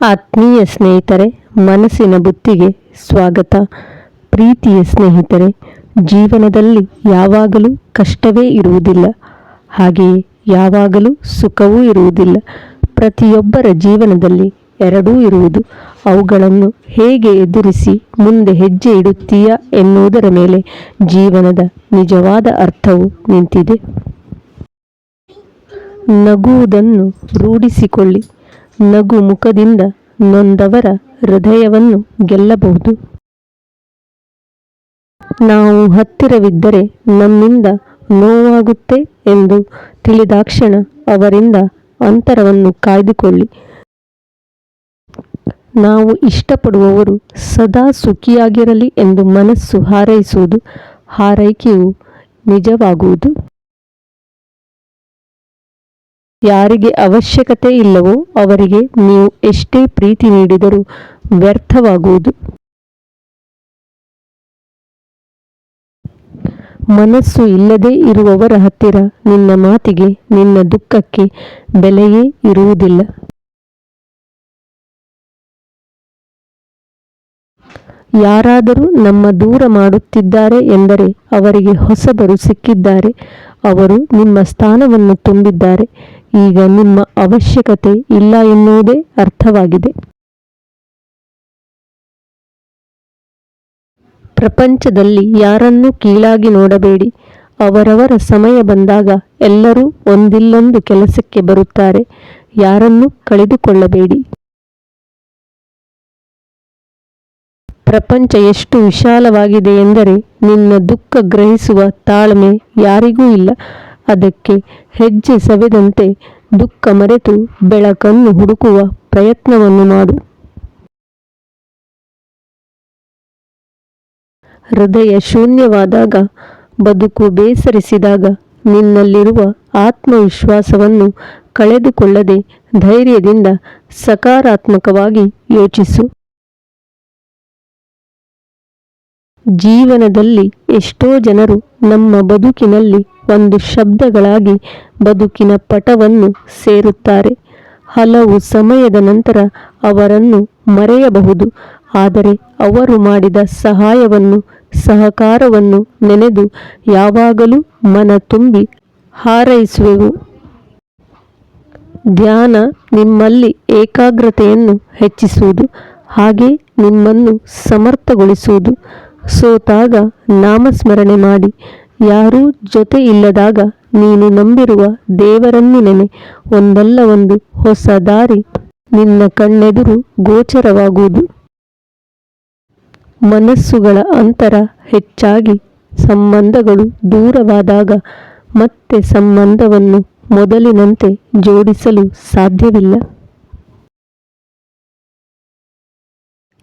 ಆತ್ಮೀಯ ಸ್ನೇಹಿತರೆ, ಮನಸ್ಸಿನ ಬುತ್ತಿಗೆ ಸ್ವಾಗತ. ಪ್ರೀತಿಯ ಸ್ನೇಹಿತರೆ, ಜೀವನದಲ್ಲಿ ಯಾವಾಗಲೂ ಕಷ್ಟವೇ ಇರುವುದಿಲ್ಲ. ಹಾಗೆಯೇ ಯಾವಾಗಲೂ ಸುಖವೂ ಇರುವುದಿಲ್ಲ. ಪ್ರತಿಯೊಬ್ಬರ ಜೀವನದಲ್ಲಿ ಎರಡೂ ಇರುವುದು. ಅವುಗಳನ್ನು ಹೇಗೆ ಎದುರಿಸಿ ಮುಂದೆ ಹೆಜ್ಜೆ ಇಡುತ್ತೀಯಾ ಎನ್ನುವುದರ ಮೇಲೆ ಜೀವನದ ನಿಜವಾದ ಅರ್ಥವು ನಿಂತಿದೆ. ನಗುವುದನ್ನು ರೂಢಿಸಿಕೊಳ್ಳಿ. ನಗು ಮುಖದಿಂದ ನೊಂದವರ ಹೃದಯವನ್ನು ಗೆಲ್ಲಬಹುದು. ನಾವು ಹತ್ತಿರವಿದ್ದರೆ ನಮ್ಮಿಂದ ನೋವಾಗುತ್ತೆ ಎಂದು ತಿಳಿದಾಕ್ಷಣ ಅವರಿಂದ ಅಂತರವನ್ನು ಕಾಯ್ದುಕೊಳ್ಳಿ. ನಾವು ಇಷ್ಟಪಡುವವರು ಸದಾ ಸುಖಿಯಾಗಿರಲಿ ಎಂದು ಮನಸ್ಸು ಹಾರೈಸುವುದು, ಹಾರೈಕೆಯು ನಿಜವಾಗುವುದು. ಯಾರಿಗೆ ಅವಶ್ಯಕತೆ ಇಲ್ಲವೋ ಅವರಿಗೆ ನೀವು ಎಷ್ಟೇ ಪ್ರೀತಿ ನೀಡಿದರೂ ವ್ಯರ್ಥವಾಗುವುದು. ಮನಸ್ಸು ಇಲ್ಲದೆ ಇರುವವರ ಹತ್ತಿರ ನಿನ್ನ ಮಾತಿಗೆ, ನಿನ್ನ ದುಃಖಕ್ಕೆ ಬೆಲೆಯೇ ಇರುವುದಿಲ್ಲ. ಯಾರಾದರೂ ನಮ್ಮ ದೂರ ಮಾಡುತ್ತಿದ್ದಾರೆ ಎಂದರೆ ಅವರಿಗೆ ಹೊಸಬರು ಸಿಕ್ಕಿದ್ದಾರೆ. ಅವರು ನಿಮ್ಮ ಸ್ಥಾನವನ್ನು ತುಂಬಿದ್ದಾರೆ. ಈಗ ನಿಮ್ಮ ಅವಶ್ಯಕತೆ ಇಲ್ಲ ಎನ್ನುವುದೇ ಅರ್ಥವಾಗಿದೆ. ಪ್ರಪಂಚದಲ್ಲಿ ಯಾರನ್ನೂ ಕೀಳಾಗಿ ನೋಡಬೇಡಿ. ಅವರವರ ಸಮಯ ಬಂದಾಗ ಎಲ್ಲರೂ ಒಂದಿಲ್ಲೊಂದು ಕೆಲಸಕ್ಕೆ ಬರುತ್ತಾರೆ. ಯಾರನ್ನೂ ಕಳೆದುಕೊಳ್ಳಬೇಡಿ. ಪ್ರಪಂಚ ಎಷ್ಟು ವಿಶಾಲವಾಗಿದೆ ಎಂದರೆ ನಿನ್ನ ದುಃಖ ಗ್ರಹಿಸುವ ತಾಳ್ಮೆ ಯಾರಿಗೂ ಇಲ್ಲ. ಅದಕ್ಕೆ ಹೆಜ್ಜೆ ಸವೆದಂತೆ ದುಃಖ ಮರೆತು ಬೆಳಕನ್ನು ಹುಡುಕುವ ಪ್ರಯತ್ನವನ್ನು ಮಾಡು. ಹೃದಯ ಶೂನ್ಯವಾದಾಗ, ಬದುಕು ಬೇಸರಿಸಿದಾಗ ನಿನ್ನಲ್ಲಿರುವ ಆತ್ಮವಿಶ್ವಾಸವನ್ನು ಕಳೆದುಕೊಳ್ಳದೆ ಧೈರ್ಯದಿಂದ ಸಕಾರಾತ್ಮಕವಾಗಿ ಯೋಚಿಸು. ಜೀವನದಲ್ಲಿ ಎಷ್ಟೋ ಜನರು ನಮ್ಮ ಬದುಕಿನಲ್ಲಿ ಒಂದು ಶಬ್ದಗಳಾಗಿ ಬದುಕಿನ ಪಟವನ್ನು ಸೇರುತ್ತಾರೆ. ಹಲವು ಸಮಯದ ನಂತರ ಅವರನ್ನು ಮರೆಯಬಹುದು, ಆದರೆ ಅವರು ಮಾಡಿದ ಸಹಾಯವನ್ನು, ಸಹಕಾರವನ್ನು ನೆನೆದು ಯಾವಾಗಲೂ ಮನ ತುಂಬಿ ಹಾರೈಸುವೆವು. ಧ್ಯಾನ ನಿಮ್ಮಲ್ಲಿ ಏಕಾಗ್ರತೆಯನ್ನು ಹೆಚ್ಚಿಸುವುದು, ಹಾಗೆ ನಿಮ್ಮನ್ನು ಸಮರ್ಥಗೊಳಿಸುವುದು. ಸೋತಾಗ ನಾಮಸ್ಮರಣೆ ಮಾಡಿ, ಯಾರೂ ಜೊತೆ ಇಲ್ಲದಾಗ ನೀನು ನಂಬಿರುವ ದೇವರನ್ನು ನೆನೆ ಒಂದಲ್ಲ ಒಂದು ಹೊಸ ದಾರಿ ನಿನ್ನ ಕಣ್ಣೆದುರು ಗೋಚರವಾಗುವುದು. ಮನಸ್ಸುಗಳ ಅಂತರ ಹೆಚ್ಚಾಗಿ ಸಂಬಂಧಗಳು ದೂರವಾದಾಗ ಮತ್ತೆ ಸಂಬಂಧವನ್ನು ಮೊದಲಿನಂತೆ ಜೋಡಿಸಲು ಸಾಧ್ಯವಿಲ್ಲ.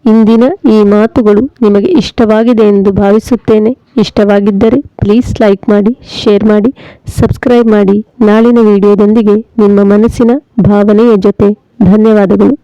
ಇಂದಿನ ಈ ಮಾತುಗಳು ನಿಮಗೆ ಇಷ್ಟವಾಗಿದೆ ಎಂದು ಭಾವಿಸುತ್ತೇನೆ. ಇಷ್ಟವಾಗಿದ್ದರೆ ಪ್ಲೀಸ್ ಲೈಕ್ ಮಾಡಿ ಶೇರ್ ಮಾಡಿ ಸಬ್ಸ್ಕ್ರೈಬ್ ಮಾಡಿ. ನಾಳಿನ ವಿಡಿಯೋದೊಂದಿಗೆ ನಿಮ್ಮ ಮನಸ್ಸಿನ ಭಾವನೆಯ ಜೊತೆ. ಧನ್ಯವಾದಗಳು.